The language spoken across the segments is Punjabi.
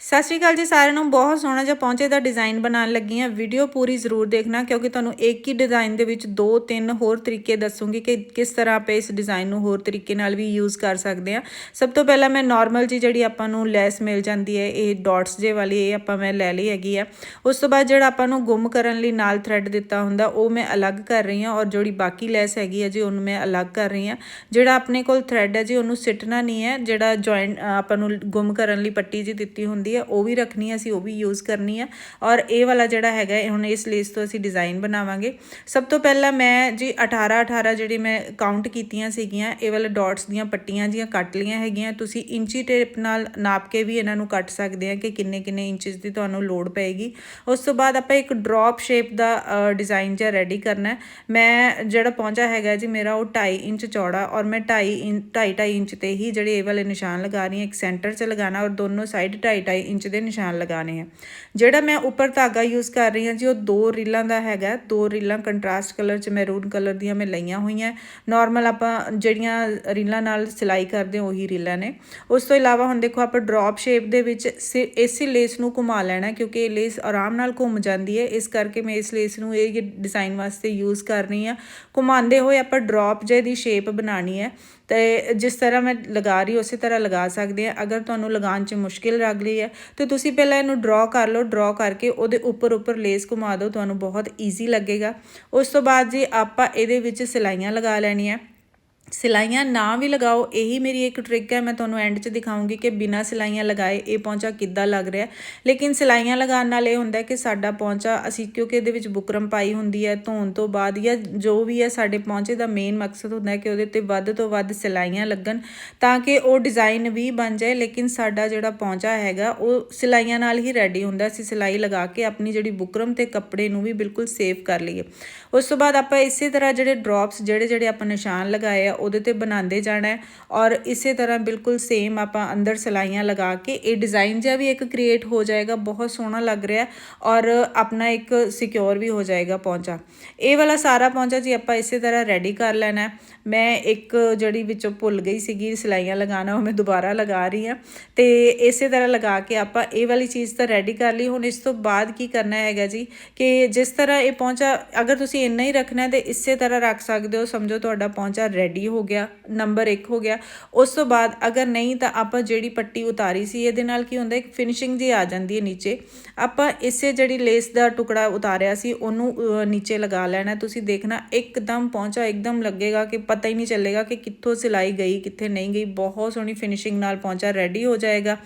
ਸਤਿ ਸ਼੍ਰੀ ਅਕਾਲ ਜੀ ਸਾਰਿਆਂ ਨੂੰ, ਬਹੁਤ ਸੋਹਣਾ ਜਿਹਾ ਪਹੁੰਚੇ ਦਾ ਡਿਜ਼ਾਈਨ ਬਣਾਉਣ ਲੱਗੀ ਹਾਂ ਵੀਡੀਓ ਪੂਰੀ ਜ਼ਰੂਰ ਦੇਖਣਾ ਕਿਉਂਕਿ ਤੁਹਾਨੂੰ ਇੱਕ ਹੀ ਡਿਜ਼ਾਈਨ ਦੇ ਵਿੱਚ ਦੋ, ਤਿੰਨ ਹੋਰ ਤਰੀਕੇ ਦੱਸੂਗੀ ਕਿ ਕਿਸ ਤਰ੍ਹਾਂ ਆਪਾਂ ਇਸ ਡਿਜ਼ਾਈਨ ਨੂੰ ਹੋਰ ਤਰੀਕੇ ਨਾਲ ਵੀ ਯੂਜ਼ ਕਰ ਸਕਦੇ ਹਾਂ। ਸਭ ਤੋਂ ਪਹਿਲਾਂ ਮੈਂ ਨਾਰਮਲ ਜੀ ਜਿਹੜੀ ਆਪਾਂ ਨੂੰ ਲੈਸ ਮਿਲ ਜਾਂਦੀ ਹੈ, ਇਹ ਡਾਟਸ ਜੇ ਵਾਲੀ, ਇਹ ਆਪਾਂ ਮੈਂ ਲੈ ਲਈ ਹੈਗੀ ਆ। ਉਸ ਤੋਂ ਬਾਅਦ ਜਿਹੜਾ ਆਪਾਂ ਨੂੰ ਗੁੰਮ ਕਰਨ ਲਈ ਨਾਲ ਥ੍ਰੈਡ ਦਿੱਤਾ ਹੁੰਦਾ, ਉਹ ਮੈਂ ਅਲੱਗ ਕਰ ਰਹੀ ਹਾਂ ਔਰ ਜਿਹੜੀ ਬਾਕੀ ਲੈਸ ਹੈਗੀ ਹੈ ਜੀ, ਉਹਨੂੰ ਮੈਂ ਅਲੱਗ ਕਰ ਰਹੀ ਹਾਂ। ਜਿਹੜਾ ਆਪਣੇ ਕੋਲ ਥ੍ਰੈਡ ਹੈ ਜੀ, ਉਹਨੂੰ ਸਿੱਟਣਾ ਨਹੀਂ ਹੈ, ਜਿਹੜਾ ਜੁਆਇੰਟ ਆਪਾਂ ਨੂੰ ਗੁੰਮ ਕਰਨ ਲਈ ਪੱਟੀ ਜੀ ਦਿੱਤੀ ਹੁੰਦੀ ਹੈ, ਉਹ ਵੀ ਰੱਖਣੀ ਹੈ, ਅਸੀਂ ਉਹ ਵੀ ਯੂਜ਼ ਕਰਨੀ ਹੈ। ਔਰ ਇਹ ਵਾਲਾ ਜਿਹੜਾ ਹੈਗਾ ਹੁਣ ਇਸ ਲੇਸ ਤੋਂ ਅਸੀਂ ਡਿਜ਼ਾਈਨ ਬਣਾਵਾਂਗੇ। ਸਭ ਤੋਂ ਪਹਿਲਾਂ ਮੈਂ ਜੀ 18 18 ਜਿਹੜੀ ਮੈਂ ਕਾਊਂਟ ਕੀਤੀਆਂ ਸੀਗੀਆਂ, ਇਹ ਵਾਲੇ ਡਾਟਸ ਦੀਆਂ ਪੱਟੀਆਂ ਜੀਆਂ ਕੱਟ ਲੀਆਂ ਹੈਗੀਆਂ। ਤੁਸੀਂ ਇੰਚੀ ਟੇਪ ਨਾਲ ਨਾਪ ਕੇ ਵੀ ਇਹਨਾਂ ਨੂੰ ਕੱਟ ਸਕਦੇ ਆ ਕਿ ਕਿੰਨੇ ਕਿੰਨੇ ਇੰਚਸ ਦੀ ਤੁਹਾਨੂੰ ਲੋਡ ਪਏਗੀ। ਉਸ ਤੋਂ ਬਾਅਦ ਆਪਾਂ ਇੱਕ ਡ੍ਰੌਪ ਸ਼ੇਪ ਦਾ ਡਿਜ਼ਾਈਨ ਜਿਹਾ ਰੈਡੀ ਕਰਨਾ ਮੈਂ ਜਿਹੜਾ ਪਹੁੰਚਾ ਹੈਗਾ ਜੀ, ਮੇਰਾ ਉਹ 2.5 ਇੰਚ ਚੌੜਾ ਔਰ ਮੈਂ 2.5 2.5 2.5 ਇੰਚ ਤੇ ਹੀ ਜਿਹੜੇ ਇਹ ਵਾਲੇ ਨਿਸ਼ਾਨ ਲਗਾ ਰਹੀ ਹਾਂ, ਇੱਕ ਸੈਂਟਰ 'ਚ ਲਗਾਣਾ ਔਰ ਦੋਨੋਂ ਸਾਈਡ 2.5 2.5 ਇੰਚ ਦੇ ਨਿਸ਼ਾਨ ਲਗਾਣੇ ਆ। ਜਿਹੜਾ ਮੈਂ ਉੱਪਰ ਧਾਗਾ ਯੂਜ਼ ਕਰ ਰਹੀ ਹਾਂ ਜੀ, ਉਹ ਦੋ ਰੀਲਾਂ ਦਾ ਹੈਗਾ। ਦੋ ਰੀਲਾਂ ਕੰਟਰਾਸਟ ਕਲਰ 'ਚ ਮੈਰੂਨ ਕਲਰ ਦੀਆਂ ਮੈਂ ਲਈਆਂ ਹੋਈਆਂ। ਨਾਰਮਲ ਆਪਾਂ ਜਿਹੜੀਆਂ ਰੀਲਾਂ ਨਾਲ ਸਿਲਾਈ ਕਰਦੇ ਉਹੀ ਰੀਲਾਂ ਨੇ। ਉਸ ਤੋਂ ਇਲਾਵਾ ਹੁਣ ਦੇਖੋ, ਆਪਾਂ ਡ੍ਰੌਪ ਸ਼ੇਪ ਦੇ ਵਿੱਚ ਇਸੇ ਲੇਸ ਨੂੰ ਘੁਮਾ ਲੈਣਾ, ਕਿਉਂਕਿ ਇਹ ਲੇਸ ਆਰਾਮ ਨਾਲ ਘੁੰਮ ਜਾਂਦੀ ਹੈ। ਇਸ ਕਰਕੇ ਮੈਂ ਇਸ ਲੇਸ ਨੂੰ ਇਹ ਡਿਜ਼ਾਈਨ ਵਾਸਤੇ ਯੂਜ਼ ਕਰ ਰਹੀ ਹਾਂ। ਘੁਮਾਉਂਦੇ ਹੋਏ ਆਪਾਂ ਡ੍ਰੌਪ ਜੇ ਦੀ ਸ਼ੇਪ ਬਣਾਣੀ ਹੈ। ਤੇ ਜਿਸ ਤਰ੍ਹਾਂ ਮੈਂ ਲਗਾ ਰਹੀ ਉਸੇ ਤਰ੍ਹਾਂ ਲਗਾ ਸਕਦੇ ਆ ਅਗਰ ਤੁਹਾਨੂੰ ਲਗਾਉਣ 'ਚ ਮੁਸ਼ਕਿਲ ਲੱਗ ਰਹੀ ਹੈ ਤੇ ਤੁਸੀਂ ਪਹਿਲਾਂ ਇਹਨੂੰ ਡਰਾ ਕਰ ਲਓ ਡਰਾ ਕਰਕੇ ਉਹਦੇ ਉੱਪਰ ਉੱਪਰ ਲੇਸ ਘੁਮਾ ਦਿਓ, ਤੁਹਾਨੂੰ ਬਹੁਤ ਈਜ਼ੀ ਲੱਗੇਗਾ। ਉਸ ਤੋਂ ਬਾਅਦ ਜੀ ਆਪਾਂ ਇਹਦੇ ਵਿੱਚ ਸਿਲਾਈਆਂ ਲਗਾ ਲੈਣੀਆਂ। ਸਿਲਾਈਆਂ ਨਾ ਵੀ ਲਗਾਓ, ਇਹੀ ਮੇਰੀ ਇੱਕ ਟ੍ਰਿਕ ਹੈ, ਮੈਂ ਤੁਹਾਨੂੰ ਐਂਡ 'ਚ ਦਿਖਾਉਂਗੀ ਕਿ ਬਿਨਾ ਸਿਲਾਈਆਂ ਲਗਾਏ ਇਹ ਪੌਂਚਾ ਕਿੱਦਾਂ ਲੱਗ ਰਿਹਾ ਲੇਕਿਨ ਸਿਲਾਈਆਂ ਲਗਾਉਣ ਨਾਲ ਇਹ ਹੁੰਦਾ ਕਿ ਸਾਡਾ ਪੌਂਚਾ, ਅਸੀਂ ਕਿਉਂਕਿ ਇਹਦੇ ਵਿੱਚ ਬੁਕਰਮ ਪਾਈ ਹੁੰਦੀ ਹੈ, ਧੋਣ ਤੋਂ ਬਾਅਦ ਜਾਂ ਜੋ ਵੀ ਹੈ, ਸਾਡੇ ਪੌਂਚੇ ਦਾ ਮੇਨ ਮਕਸਦ ਹੁੰਦਾ ਹੈ ਕਿ ਉਹਦੇ ਤੇ ਵੱਧ ਤੋਂ ਵੱਧ ਸਿਲਾਈਆਂ ਲੱਗਣ ਤਾਂ ਕਿ ਉਹ ਡਿਜ਼ਾਈਨ ਵੀ ਬਣ ਜਾਏ, ਲੇਕਿਨ ਸਾਡਾ ਜਿਹੜਾ ਪੌਂਚਾ ਹੈਗਾ, ਉਹ ਸਿਲਾਈਆਂ ਨਾਲ ਹੀ ਰੈਡੀ ਹੁੰਦਾ ਅਸੀਂ ਸਿਲਾਈ ਲਗਾ ਕੇ ਆਪਣੀ ਜਿਹੜੀ ਬੁਕਰਮ ਤੇ ਕੱਪੜੇ ਨੂੰ ਵੀ ਬਿਲਕੁਲ ਸੇਫ ਕਰ ਲਈਏ। ਉਸ ਤੋਂ ਬਾਅਦ ਆਪਾਂ ਇਸੇ ਤਰ੍ਹਾਂ ਜਿਹੜੇ ਡ੍ਰੌਪਸ ਜਿਹੜੇ ਜਿਹੜੇ ਆਪਾਂ ਨਿਸ਼ਾਨ ਲਗਾਏ ਆ ਉਹਦੇ ਤੇ ਬਣਾਉਂਦੇ ਜਾਣਾ ਔਰ ਇਸੇ ਤਰ੍ਹਾਂ ਬਿਲਕੁਲ ਸੇਮ ਆਪਾਂ ਅੰਦਰ ਸਲਾਈਆਂ ਲਗਾ ਕੇ ਇਹ ਡਿਜ਼ਾਈਨ ਜਿਹਾ ਵੀ ਇੱਕ ਕ੍ਰੀਏਟ ਹੋ ਜਾਏਗਾ, ਬਹੁਤ ਸੋਹਣਾ ਲੱਗ ਰਿਹਾ ਔਰ ਆਪਣਾ ਇੱਕ ਸਿਕਿਉਰ ਵੀ ਹੋ ਜਾਏਗਾ ਪੌਂਚਾ। ਇਹ ਵਾਲਾ ਸਾਰਾ ਪੌਂਚਾ ਜੀ ਆਪਾਂ ਇਸੇ ਤਰ੍ਹਾਂ ਰੈਡੀ ਕਰ ਲੈਣਾ ਮੈਂ ਇੱਕ ਜਿਹੜੀ ਵਿੱਚੋਂ ਭੁੱਲ ਗਈ ਸੀਗੀ, ਸਲਾਈਆਂ ਲਗਾਉਣਾ, ਉਹ ਮੈਂ ਦੁਬਾਰਾ ਲਗਾ ਰਹੀ ਹਾਂ। ਤੇ ਇਸੇ ਤਰ੍ਹਾਂ ਲਗਾ ਕੇ ਆਪਾਂ ਇਹ ਵਾਲੀ ਚੀਜ਼ ਤਾਂ ਰੈਡੀ ਕਰ ਲਈ। ਹੁਣ ਇਸ ਤੋਂ ਬਾਅਦ ਕੀ ਕਰਨਾ ਹੈਗਾ ਜੀ ਕਿ ਜਿਸ ਤਰ੍ਹਾਂ ਇਹ ਪੌਂਚਾ ਅਗਰ ਤੁਸੀਂ ਇੰਨਾ ਹੀ ਰੱਖਣਾ ਤੇ ਇਸੇ ਤਰ੍ਹਾਂ ਰੱਖ ਸਕਦੇ ਹੋ। ਸਮਝੋ ਤੁਹਾਡਾ ਪੌਂਚਾ ਰੈਡੀ ਹੋ ਗਿਆ ਨੰਬਰ 1 ਹੋ ਗਿਆ। ਉਸ ਤੋਂ ਬਾਅਦ ਅਗਰ ਨਹੀਂ ਤਾਂ ਆਪਾਂ ਜਿਹੜੀ ਪੱਟੀ ਉਤਾਰੀ ਸੀ, ਇਹਦੇ ਨਾਲ ਕੀ ਹੁੰਦਾ, ਇੱਕ ਫਿਨਿਸ਼ਿੰਗ ਜੀ ਆ ਜਾਂਦੀ ਹੈ ਨੀਚੇ। ਆਪਾਂ ਇਸੇ ਜਿਹੜੀ ਲੇਸ ਦਾ ਟੁਕੜਾ ਉਤਾਰਿਆ ਸੀ, ਉਹਨੂੰ ਨੀਚੇ ਲਗਾ ਲੈਣਾ। ਤੁਸੀਂ ਦੇਖਣਾ, ਇੱਕਦਮ ਪਹੁੰਚਾ, ਇੱਕਦਮ ਲੱਗੇਗਾ ਕਿ ਪਤਾ ਹੀ ਨਹੀਂ ਚੱਲੇਗਾ ਕਿ ਕਿੱਥੋਂ ਸਿਲਾਈ ਗਈ, ਕਿੱਥੇ ਨਹੀਂ ਗਈ। ਬਹੁਤ ਸੋਹਣੀ ਫਿਨਿਸ਼ਿੰਗ ਨਾਲ ਪਹੁੰਚਾ ਰੈਡੀ ਹੋ ਜਾਏਗਾ।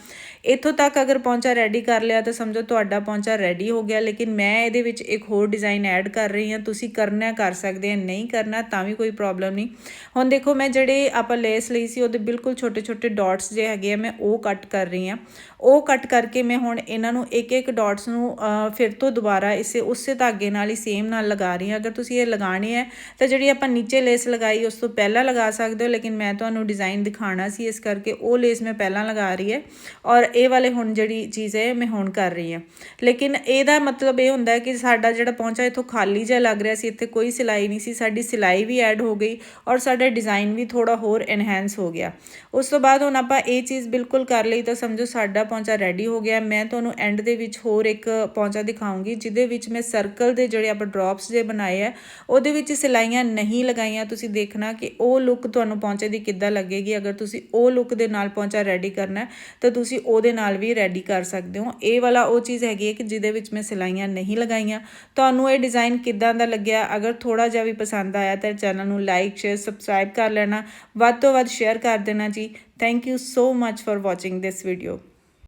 ਇੱਥੋਂ ਤੱਕ ਅਗਰ ਪਹੁੰਚਾ ਰੈਡੀ ਕਰ ਲਿਆ, ਤਾਂ ਸਮਝੋ ਤੁਹਾਡਾ ਪਹੁੰਚਾ ਰੈਡੀ ਹੋ ਗਿਆ। ਲੇਕਿਨ ਮੈਂ ਇਹਦੇ ਵਿੱਚ ਇੱਕ ਹੋਰ ਡਿਜ਼ਾਈਨ ਐਡ ਕਰ ਰਹੀ ਹਾਂ। ਤੁਸੀਂ ਕਰਨਾ, ਕਰ ਸਕਦੇ ਆ, ਨਹੀਂ ਕਰਨਾ, ਤਾਂ ਵੀ ਕੋਈ ਪ੍ਰੋਬਲਮ ਨਹੀਂ। ਹੁਣ ਦੇਖੋ, ਮੈਂ ਜਿਹੜੇ ਆਪਾਂ ਲੇਸ ਲਈ ਸੀ, ਉਹਦੇ ਬਿਲਕੁਲ ਛੋਟੇ ਛੋਟੇ ਡਾਟਸ ਜੇ ਹੈਗੇ ਆ, ਮੈਂ ਉਹ ਕੱਟ ਕਰ ਰਹੀ ਹਾਂ। ਉਹ ਕੱਟ ਕਰਕੇ ਮੈਂ ਹੁਣ ਇਹਨਾਂ ਨੂੰ ਇੱਕ ਇੱਕ ਡਾਟਸ ਨੂੰ ਫਿਰ ਤੋਂ ਦੁਬਾਰਾ ਇਸੇ, ਉਸੇ ਧਾਗੇ ਨਾਲ ਹੀ ਸੇਮ ਨਾਲ ਲਗਾ ਰਹੀ ਹਾਂ। ਅਗਰ ਤੁਸੀਂ ਇਹ ਲਗਾਣੀ ਹੈ ਤਾਂ ਜਿਹੜੀ ਆਪਾਂ ਨੀਚੇ ਲੇਸ ਲਗਾਈ, ਉਸ ਤੋਂ ਪਹਿਲਾਂ ਲਗਾ ਸਕਦੇ ਹੋ, ਲੇਕਿਨ ਮੈਂ ਤੁਹਾਨੂੰ ਡਿਜ਼ਾਈਨ ਦਿਖਾਣਾ ਸੀ, ਇਸ ਕਰਕੇ ਉਹ ਲੇਸ ਮੈਂ ਪਹਿਲਾਂ ਲਗਾ ਰਹੀ ਹੈ। ਔਰ ਇਹ ਵਾਲੇ ਹੁਣ ਜਿਹੜੀ ਚੀਜ਼ ਹੈ, ਮੈਂ ਹੁਣ ਕਰ ਰਹੀ ਹਾਂ। ਲੇਕਿਨ ਇਹਦਾ ਮਤਲਬ ਇਹ ਹੁੰਦਾ ਹੈ ਕਿ ਸਾਡਾ ਜਿਹੜਾ ਪਹੁੰਚਾ ਇਥੋਂ ਖਾਲੀ ਜਿਹਾ ਲੱਗ ਰਿਹਾ ਸੀ, ਇੱਥੇ ਕੋਈ ਸਿਲਾਈ ਨਹੀਂ ਸੀ, ਸਾਡੀ ਸਿਲਾਈ ਵੀ ਐਡ ਹੋ ਗਈ ਔਰ ਸਾਡਾ ਡਿਜ਼ਾਈਨ ਵੀ ਥੋੜਾ ਹੋਰ ਐਨਹਾਂਸ ਹੋ ਗਿਆ। ਉਸ ਤੋਂ ਬਾਅਦ ਹੁਣ ਆਪਾਂ ਇਹ ਚੀਜ਼ ਬਿਲਕੁਲ ਕਰ ਲਈ ਤਾਂ ਸਮਝੋ ਸਾਡਾ ਪਹੁੰਚਾ ਰੈਡੀ ਹੋ ਗਿਆ। ਮੈਂ ਤੁਹਾਨੂੰ ਐਂਡ ਦੇ ਵਿੱਚ ਹੋਰ ਇੱਕ ਪਹੁੰਚਾ ਦਿਖਾਉਂਗੀ, ਜਿਹਦੇ ਵਿੱਚ ਮੈਂ ਸਰਕਲ ਦੇ ਜਿਹੜੇ ਆਪਾਂ ਡ੍ਰੌਪਸ ਜੇ ਬਣਾਏ ਆ, ਉਹਦੇ ਵਿੱਚ ਸਿਲਾਈਆਂ ਨਹੀਂ ਲਗਾਈਆਂ। ਤੁਸੀਂ ਦੇਖਣਾ ਕਿ ਉਹ ਲੁੱਕ ਤੁਹਾਨੂੰ ਪਹੁੰਚੇ ਦੀ ਕਿੱਦਾਂ ਲੱਗੇਗੀ। ਅਗਰ ਤੁਸੀਂ ਉਹ ਲੁੱਕ ਦੇ ਨਾਲ ਪਹੁੰਚਾ ਰੈਡੀ ਕਰਨਾ ਤਾਂ ਤੁਸੀਂ ਉਹਦੇ ਨਾਲ ਵੀ ਰੈਡੀ ਕਰ ਸਕਦੇ ਹੋ। ਇਹ ਵਾਲਾ ਉਹ ਚੀਜ਼ ਹੈਗੀ ਹੈ ਕਿ ਜਿਹਦੇ ਵਿੱਚ ਮੈਂ ਸਿਲਾਈਆਂ ਨਹੀਂ ਲਗਾਈਆਂ। ਤੁਹਾਨੂੰ ਇਹ ਡਿਜ਼ਾਈਨ ਕਿੱਦਾਂ ਦਾ ਲੱਗਿਆ? ਅਗਰ ਥੋੜਾ ਜਿਹਾ ਵੀ ਪਸੰਦ ਆਇਆ ਤਾਂ ਚੈਨਲ ਨੂੰ ਲਾਈਕ ਸ਼ੇਅਰ ਸਬਸਕ੍ਰਾਈਬ ਕਰ ਲੈਣਾ। ਵੱਧ ਤੋਂ ਵੱਧ ਸ਼ੇਅਰ ਕਰ ਦੇਣਾ ਜੀ। Thank you so much for watching this video